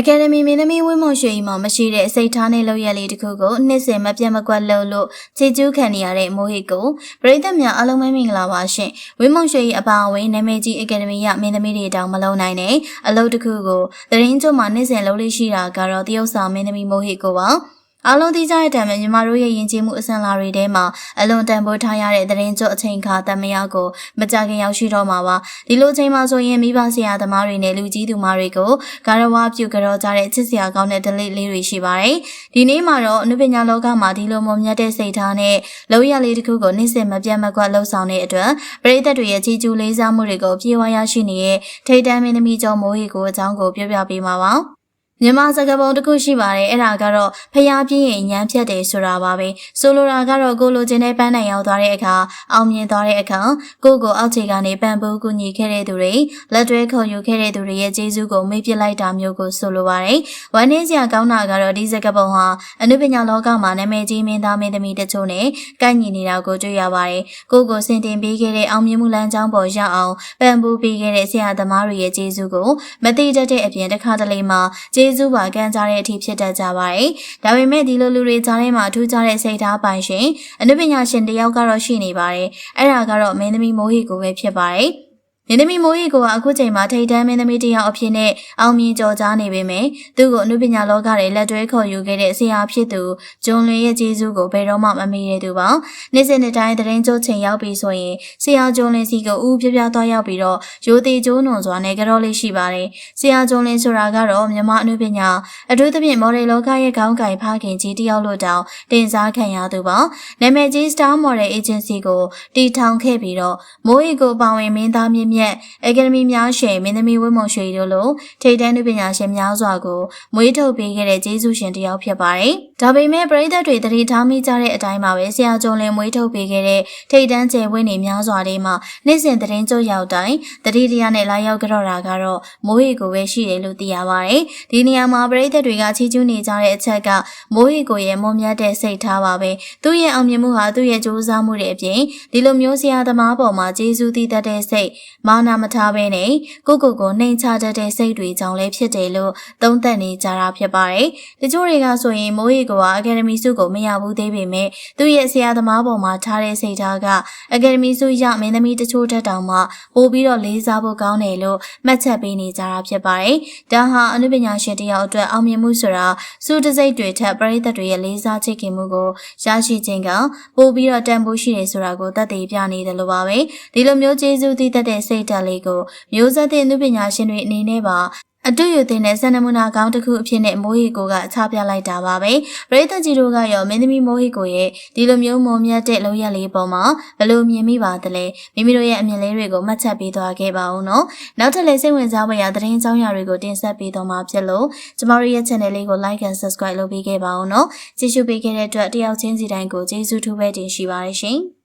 အကယ်ဒမီမင်းသမီးဝင်းမောင်ရွှေကြီးမှာမရှိတဲ့အစိတ်ထားနဲ့လောက်ရက်လေးတစ်ခုကိုနှစ်စဉ်မပြတ်မကွက်လှုပ်လို့ခြေကျူးခံနေရတဲ့မိုးဟိကိုပရိသတ်များအားလုံးပဲမင်္ဂလာပါရှင်ဝင်းမောင်ရွှေကြီးအပါအဝင်နာမည်ကြီးအကယ်ဒမီရမင်းသမီးတွေတောင်မလုံးနိုင်တဲ့အလုပ်တစ်ခုကိုသတင်းကြုံမှာနှစ်စဉ်လုပ်လို့ရှိတာကတော့တရုတ်ဆောင်မင်းသမီးမိုးဟိကိုပါ အားလုံးသိကြတဲ့တံမြညီမတို့ရဲ့ယဉ်ကျေးမှုအစံလာတွေထဲမှာအလွန်တန်ဖိုးထားရတဲ့သတင်းကြွအချိန်ခါတမယာကိုမကြခင်ရောက်ရှိတော့မှာပါဒီလိုချိန်မှာဆိုရင်မိဘဆရာသမားတွေနဲ့လူကြီးသူမတွေကိုဂါရဝပြုကြောကြတဲ့ချစ်စရာကောင်းတဲ့ဒလိလေးတွေရှိပါတယ်ဒီနေ့မှာတော့အနုပညာလောကမှာဒီလိုမုံမြတ်တဲ့စိတ်ထားနဲ့လောရလေးတစ်ခုကိုနေ့စဉ်မပြတ်မကွက်လှုပ်ဆောင်တဲ့အတွက်ပရိသတ်တွေရဲ့ကြီးကျူးလေးစားမှုတွေကိုပြေဝါရရှိနေတဲ့ထိတ်တန်းမင်းသမီးကျော်မိုးဟီကိုအကြောင်းကိုပြောပြပေးမှာပါ မြန်မာစကားပုံတစ်ခုရှိပါတယ်အဲ့ဒါကတော့ဖျားပြင်းရင်ညမ်းဖြတ်တယ်ဆိုတာပါပဲဆိုလိုတာကတော့ကိုလိုချင်တဲ့ပန်းတိုင်ရောက်သွားတဲ့အခါအောင်မြင်သွားတဲ့အခါကိုကိုအောက်ခြေကနေပံပိုးကူညီခဲ့တဲ့သူတွေလက်တွဲခုံယူခဲ့တဲ့သူတွေရဲ့ကျေးဇူးကိုမေ့ပစ်လိုက်တာမျိုးကိုဆိုလိုပါတယ်ဝမ်းနည်းစရာကောင်းတာကတော့ဒီစကားပုံဟာအနုပညာလောကမှာနာမည်ကြီးမင်းသားမင်းသမီးတချို့နဲ့ကိုက်ညီနေတာကိုတွေ့ရပါတယ်ကိုကိုစင်တင်ပေးခဲ့တဲ့အောင်မြင်မှုလမ်းကြောင်းပေါ်ရောက်အောင်ပံပိုးပေးခဲ့တဲ့ဆရာသမားတွေရဲ့ကျေးဇူးကိုမသိတတ်တဲ့အပြင်တစ်ခါတလေမှာကျေးဇူးပါကမ်းကြတဲ့အထိဖြစ်တတ်ကြပါတယ်။ဒါပေမဲ့ဒီလိုလူတွေကြားထဲမှာထူးခြားတဲ့စိတ်ထားပိုင်ရှင်အနုပညာရှင်တယောက်ကတော့ရှိနေပါတယ်။အဲ့ဒါကတော့မင်းသမီးမိုးဟီကိုပဲဖြစ်ပါတယ်။ မင်းသမီးမိုးရီကိုကအခုချိန်မှာထိတ်တန်းမင်းသမီးတယောက်အဖြစ်နဲ့အောင်မြင်ကြော်ကြားနေပေမယ့်သူ့ကိုအနုပညာလောကရဲ့လက်တွဲခေါ်ယူခဲ့တဲ့ဆရာဖြစ်သူဂျွန်လွင်ရဲ့ကျေးဇူးကိုဘယ်တော့မှမမေ့ရသူပါနေ့စဉ်နေ့တိုင်းသတင်းကြိုးချိန်ရောက်ပြီဆိုရင်ဆရာဂျွန်လွင်စီကိုဦးပြပြသွားရောက်ပြီးတော့ရိုသေကျိုးနွန်စွာနဲ့ကြောလေးရှိပါတယ်ဆရာဂျွန်လွင်ဆိုတာကတော့မြန်မာအနုပညာအထူးသဖြင့်မော်ဒယ်လောကရဲ့ခေါင်းကင်ဖခင်ကြီးတယောက်လို့တောင်တင်စားခံရသူပါနာမည်ကြီး Star Model Agency ကိုတီထောင်ခဲ့ပြီးတော့မိုးရီကိုပါဝင်မင်းသားမြင့်မြတ်အကယ်ဒမီများရှင်မင်းသမီးဝင်းမုံရွှေတို့လိုထိပ်တန်းပညာရှင်များစွာကိုမွေးထုတ်ပေးခဲ့တဲ့ကျေးဇူးရှင်တစ်ယောက်ဖြစ်ပါတယ်။ ဒါပေမဲ့ပရိသတ်တွေတတိထားမိကြတဲ့အတိုင်းပါပဲဆရာကျော်လင်မွေးထုတ်ပေးခဲ့တဲ့ထိပ်တန်းကျယ်ဝင်းတွေများစွာတွေမှာနေ့စဉ်သတင်းကြိုရောက်တိုင်းတတိတရားနဲ့လာရောက်ကြတော့တာကတော့မိုးရီကိုပဲရှိတယ်လို့သိရပါတယ်။ဒီနေရာမှာပရိသတ်တွေကချီးကျူးနေကြတဲ့အချက်ကမိုးရီကိုရဲ့မွန်မြတ်တဲ့စိတ်ထားပါပဲ။သူ့ရဲ့အောင်မြင်မှုဟာသူ့ရဲ့ကြိုးစားမှုတွေအပြင်ဒီလိုမျိုးဆရာသမားပေါ်မှာကျေးဇူးတည်တတ်တဲ့စိတ်မာနာမထားဘဲနဲ့ကိုကိုကိုနှိမ်ချတတ်တဲ့စိတ်တွေကြောင့်လည်းဖြစ်တယ်လို့သုံးသပ်နေကြတာဖြစ်ပါတယ်။တချို့တွေကဆိုရင်မိုးရီကအကယ်ဒမီဆုကိုမရဘူးသေးပေမဲ့သူ့ရဲ့ဆရာသမားပေါ်မှာထားတဲ့စိတ်ထားကအကယ်ဒမီဆုရမင်းသမီးတချို့တက်တောင်မှပို့ပြီးတော့လေးစားဖို့ကောင်းတယ်လို့မှတ်ချက်ပေးနေကြတာဖြစ်ပါတယ်။ဒါဟာအနုပညာရှင်တယောက်အတွက်အောင်မြင်မှုဆိုတာစုတစိတ်တွေထက်ပရိသတ်တွေရဲ့လေးစားချစ်ခင်မှုကိုရရှိခြင်းကပို့ပြီးတော့တန်ဖိုးရှိတယ်ဆိုတာကိုသက်သေပြနေတယ်လို့ပါပဲ။ဒီလိုမျိုးကျေးဇူးတည်တတ်တဲ့စိတ်ဓာတ်လေးကိုမျိုးဆက်တဲ့နုပညာရှင်တွေအနေနဲ့ပါ အတူယူတဲ့စံနမူနာကောင်းတစ်ခုအဖြစ်နဲ့မိုးဟီကိုကချပြလိုက်တာပါပဲပရိသတ်ကြီးတို့ကရောမင်းသမီးမိုးဟီကိုရဲ့ဒီလိုမျိုးမုံမြတ်တဲ့လောက်ရက်လေးပေါ်မှာဘလို့မြင်မိပါသလဲမိမိတို့ရဲ့အမြင်လေးတွေကိုမှတ်ချက်ပေးသွားခဲ့ပါဦးနော်နောက်ထပ်လည်းစိတ်ဝင်စားဖွယ်ရာသတင်းကြောင်းရာတွေကိုတင်ဆက်ပေးတော့မှာဖြစ်လို့ကျမတို့ရဲ့ channel လေးကို like and subscribe လုပ်ပေးခဲ့ပါဦးနော်ကြည့်ရှုပေးခဲ့တဲ့အတွက်တယောက်ချင်းစီတိုင်းကိုကျေးဇူးထူးပဲတင်ရှိပါတယ်ရှင်